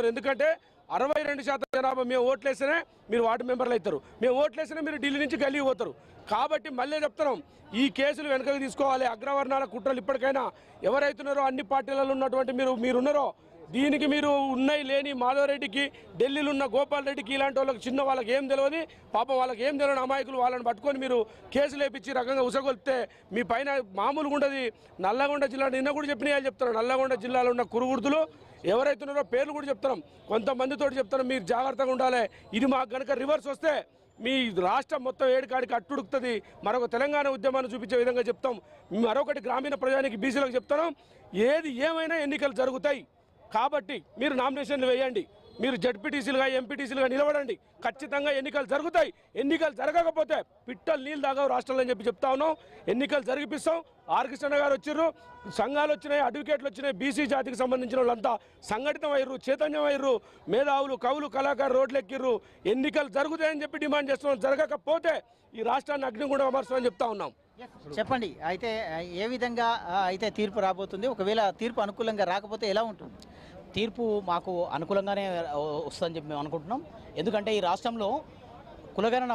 ఎందుకంటే అరవై రెండు శాతం జనాభా మేము ఓట్లేస్తేనే మీరు వార్డు మెంబర్లు అవుతారు. మేము ఓట్లేస్తేనే మీరు ఢిల్లీ నుంచి గల్లీ పోతారు. కాబట్టి మళ్ళీ చెప్తున్నాం ఈ కేసులు వెనకకు తీసుకోవాలి. అగ్రవర్ణాల కుట్రలు ఇప్పటికైనా ఎవరైతున్నారో అన్ని పార్టీలలో ఉన్నటువంటి మీరు మీరున్నారో దీనికి మీరు ఉన్నాయి లేని మాధవరెడ్డికి ఢిల్లీలో ఉన్న గోపాల్ రెడ్డికి ఇలాంటి వాళ్ళకి చిన్న వాళ్ళకి ఏం తెలియదు పాపం వాళ్ళకి ఏం తెలియని అమాయకులు వాళ్ళని పట్టుకొని మీరు కేసులు వేపించి రకంగా ఉసగొలితే మీ పైన మామూలుగా ఉండదు. నల్లగొండ జిల్లా నిన్న కూడా చెప్పిన చెప్తారు నల్లగొండ జిల్లాలో ఉన్న కురుగుర్తులు ఎవరైతే ఉన్నారో పేర్లు కూడా చెప్తున్నాం. కొంతమందితో చెప్తున్నాం మీరు జాగ్రత్తగా ఉండాలి. ఇది మాకు కనుక రివర్స్ వస్తే మీ రాష్ట్రం మొత్తం ఏడుకాడికి అట్టుడుకుతుంది. మరొక తెలంగాణ ఉద్యమాన్ని చూపించే విధంగా చెప్తాం. మరొకటి గ్రామీణ ప్రజానికి బీసీలకు చెప్తున్నాం. ఏది ఏమైనా ఎన్నికలు జరుగుతాయి. కాబట్టి మీరు నామినేషన్లు వేయండి. మీరు జడ్పీటీసీలుగా ఎంపీటీసీలుగా నిలబడండి. ఖచ్చితంగా ఎన్నికలు జరుగుతాయి. ఎన్నికలు జరగకపోతే పిట్టలు నీళ్ళు తాగవు రాష్ట్రంలో అని చెప్పి చెప్తా ఉన్నాం. ఎన్నికలు జరిగిపిస్తాం. ఆర్కృష్ణ గారు వచ్చిర్రు. సంఘాలు వచ్చినాయి అడ్వకేట్లు వచ్చినాయి బీసీ జాతికి సంబంధించిన వాళ్ళంతా సంఘటితం అయ్యారు చైతన్యం అయ్యారు మేధావులు కవులు కళాకారులు రోడ్లు ఎక్కిర్రు ఎన్నికలు జరుగుతాయని చెప్పి డిమాండ్ చేస్తున్నాం. జరగకపోతే ఈ రాష్ట్రాన్ని అగ్నిగుండం అమర్చమని చెప్తా ఉన్నాం. చెప్పండి. అయితే ఏ విధంగా అయితే తీర్పు రాబోతుంది? ఒకవేళ తీర్పు అనుకూలంగా రాకపోతే ఎలా ఉంటుంది? తీర్పు మాకు అనుకూలంగానే వస్తుందని చెప్పి మేము అనుకుంటున్నాం. ఎందుకంటే ఈ రాష్ట్రంలో కులగణన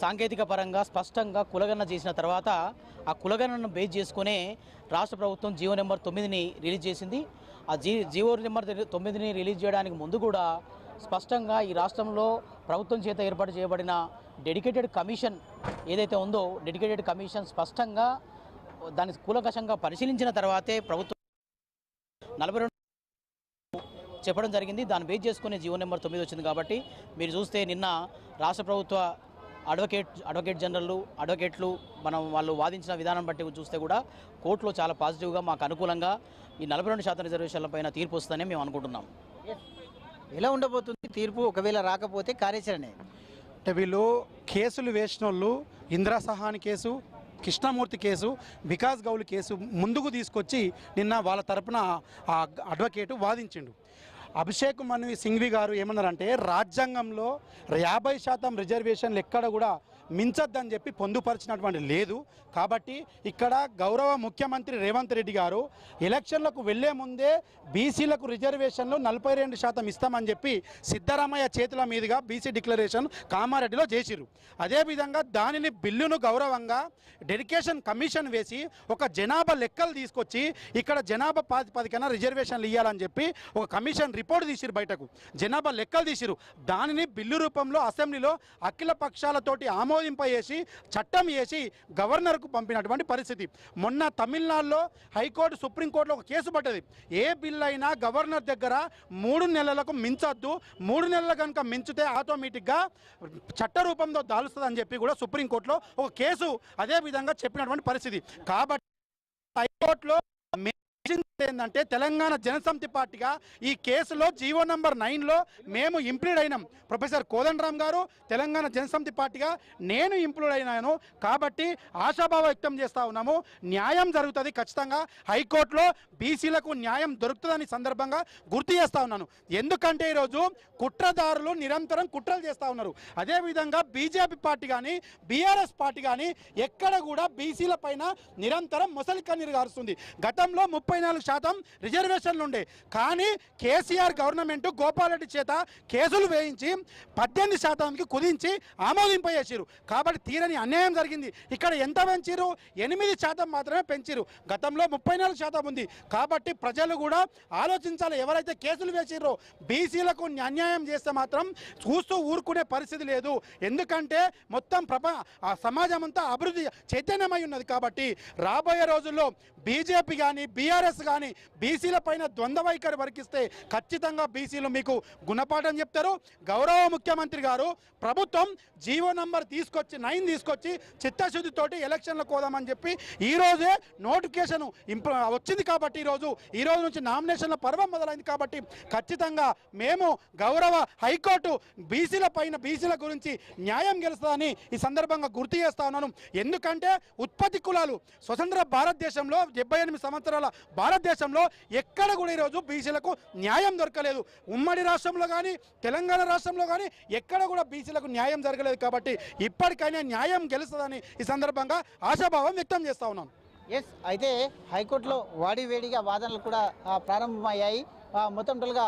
సాంకేతిక పరంగా స్పష్టంగా కులగణన చేసిన తర్వాత ఆ కులగణనను బేస్ చేసుకునే రాష్ట్ర ప్రభుత్వం జీవో నెంబర్ తొమ్మిదిని రిలీజ్ చేసింది. ఆ జీ జీవో నెంబర్ తొమ్మిదిని రిలీజ్ చేయడానికి ముందు కూడా స్పష్టంగా ఈ రాష్ట్రంలో ప్రభుత్వం చేత ఏర్పాటు చేయబడిన డెడికేటెడ్ కమిషన్ ఏదైతే ఉందో డెడికేటెడ్ కమిషన్ స్పష్టంగా దాన్ని కూలంకషంగా పరిశీలించిన తర్వాతే ప్రభుత్వం నలభై రెండు చెప్పడం జరిగింది. దాన్ని బేస్ చేసుకునే జీవో నెంబర్ తొమ్మిది వచ్చింది కాబట్టి మీరు చూస్తే నిన్న రాష్ట్ర ప్రభుత్వ అడ్వకేట్ అడ్వకేట్ జనరల్ అడ్వకేట్లు మనం వాళ్ళు వాదించిన విధానం బట్టి చూస్తే కూడా కోర్టులో చాలా పాజిటివ్గా మాకు అనుకూలంగా ఈ నలభై రెండు శాతం రిజర్వేషన్ల పైన తీర్పు వస్తుందని మేము అనుకుంటున్నాం. ఎలా ఉండబోతుంది తీర్పు? ఒకవేళ రాకపోతే కార్యాచరణ. అంటే వీళ్ళు కేసులు వేసిన వాళ్ళు Indira Sahani case Krishnamurthy case Vikas Gaul case ముందుకు తీసుకొచ్చి నిన్న వాళ్ళ తరపున ఆ అడ్వకేటు వాదించిండు. అభిషేక్ మను సింఘ్వి గారు ఏమన్నారంటే రాజ్యాంగంలో యాభై శాతం రిజర్వేషన్లు ఎక్కడ కూడా మించొద్దని చెప్పి పొందుపరిచినటువంటి లేదు. కాబట్టి ఇక్కడ గౌరవ ముఖ్యమంత్రి రేవంత్ రెడ్డి గారు ఎలక్షన్లకు వెళ్ళే ముందే బీసీలకు రిజర్వేషన్లు నలభై రెండు శాతం ఇస్తామని చెప్పి సిద్ధరామయ్య చేతుల మీదుగా బీసీ డిక్లరేషన్ కామారెడ్డిలో చేసిరు అదేవిధంగా దానిని బిల్లును గౌరవంగా డెడికేషన్ కమిషన్ వేసి ఒక జనాభా లెక్కలు తీసుకొచ్చి ఇక్కడ జనాభా ప్రాతిపదికన రిజర్వేషన్లు ఇవ్వాలని చెప్పి ఒక కమిషన్ రిపోర్ట్ తీసిరు బయటకు. జనాభా లెక్కలు తీసిరు దానిని బిల్లు రూపంలో అసెంబ్లీలో అఖిల పక్షాలతోటి ఆమోదింపజేసి చట్టం వేసి గవర్నర్కు పంపినటువంటి పరిస్థితి. మొన్న తమిళనాడులో హైకోర్టు సుప్రీంకోర్టులో ఒక కేసు పడ్డది. ఏ బిల్ అయినా గవర్నర్ దగ్గర మూడు నెలలకు మించొద్దు. మూడు నెలలు కనుక మించితే ఆటోమేటిక్గా చట్ట రూపంలో దాలుస్తుందని చెప్పి కూడా సుప్రీంకోర్టులో ఒక కేసు అదే విధంగా చెప్పినటువంటి పరిస్థితి. కాబట్టి హైకోర్టులో ఏంటంటే తెలంగాణ జనసమితి పార్టీగా ఈ కేసులో జీవో నంబర్ నైన్లో మేము ఇంప్లూడ్ అయినాం. ప్రొఫెసర్ కోదండరామ్ గారు తెలంగాణ జనసమితి పార్టీగా నేను ఇంప్లూడ్ అయినాను. కాబట్టి ఆశాభావ వ్యక్తం చేస్తా ఉన్నాము. న్యాయం జరుగుతుంది ఖచ్చితంగా. హైకోర్టులో బీసీలకు న్యాయం దొరుకుతుందని సందర్భంగా గుర్తు చేస్తా ఉన్నాను. ఎందుకంటే ఈరోజు కుట్రదారులు నిరంతరం కుట్రలు చేస్తా ఉన్నారు. అదేవిధంగా బీజేపీ పార్టీ కానీ బీఆర్ఎస్ పార్టీ కానీ ఎక్కడ కూడా బీసీల పైన నిరంతరం మొసలి కన్నీరు గారుస్తుంది. గతంలో ముప్పై నాలుగు శాతం రిజర్వేషన్లు ఉండే. కానీ కేసీఆర్ గవర్నమెంట్ గోపాలరెడ్డి చేత కేసులు వేయించి పద్దెనిమిది శాతానికి కుదించి ఆమోదింపజేసారు కాబట్టి తీరని అన్యాయం జరిగింది. ఇక్కడ ఎంత పెంచారు ఎనిమిది శాతం మాత్రమే పెంచారు గతంలో ముప్పై నాలుగు శాతం ఉంది. కాబట్టి ప్రజలు కూడా ఆలోచించాలి ఎవరైతే కేసులు వేసిర్రో. బీసీలకు అన్యాయం చేస్తే మాత్రం చూస్తూ ఊరుకునే పరిస్థితి లేదు. ఎందుకంటే మొత్తం ప్రప ఆ సమాజం అంతా అభివృద్ధి చైతన్యమై ఉన్నది కాబట్టి రాబోయే రోజుల్లో బీజేపీ కానీ బీఆర్ఎస్ కానీ బీసీల పైన ద్వంద్వ వైఖరి వరకిస్తే ఖచ్చితంగా బీసీలు మీకు గుణపాఠం చెప్తారు. గౌరవ ముఖ్యమంత్రి గారు ప్రభుత్వం జీవో నంబర్ తీసుకొచ్చి నైన్ తీసుకొచ్చి చిత్తశుద్ధితోటి ఎలక్షన్లకు పోదామని చెప్పి ఈ రోజే నోటిఫికేషన్ ఇంప్ర వచ్చింది కాబట్టి ఈరోజు ఈ రోజు నుంచి నామినేషన్ల పర్వం మొదలైంది కాబట్టి ఖచ్చితంగా మేము గౌరవ హైకోర్టు బీసీల పైన బీసీల గురించి న్యాయం గెలుస్తుందని ఈ సందర్భంగా గుర్తు చేస్తా ఉన్నాను. ఎందుకంటే ఉత్పత్తి కులాలు స్వతంత్ర భారతదేశంలో డెబ్బై ఎనిమిది సంవత్సరాల భారతదేశంలో ఎక్కడ కూడా ఈరోజు బీసీలకు న్యాయం దొరకలేదు. ఉమ్మడి రాష్ట్రంలో కానీ తెలంగాణ రాష్ట్రంలో కానీ ఎక్కడ కూడా బీసీలకు న్యాయం జరగలేదు కాబట్టి ఇప్పటికైనా న్యాయం గెలుస్తుందని ఈ సందర్భంగా ఆశాభావం వ్యక్తం చేస్తా ఉన్నాను ఎస్ అయితే హైకోర్టులో వాడివేడిగా వాదనలు కూడా ప్రారంభమయ్యాయి. మొత్తం టోల్గా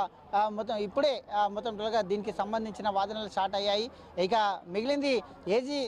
మొత్తం ఇప్పుడే ఆ, మొత్తం టోల్గా దీనికి సంబంధించిన వాదనలు స్టార్ట్ అయ్యాయి. ఇక మిగిలింది ఏజీ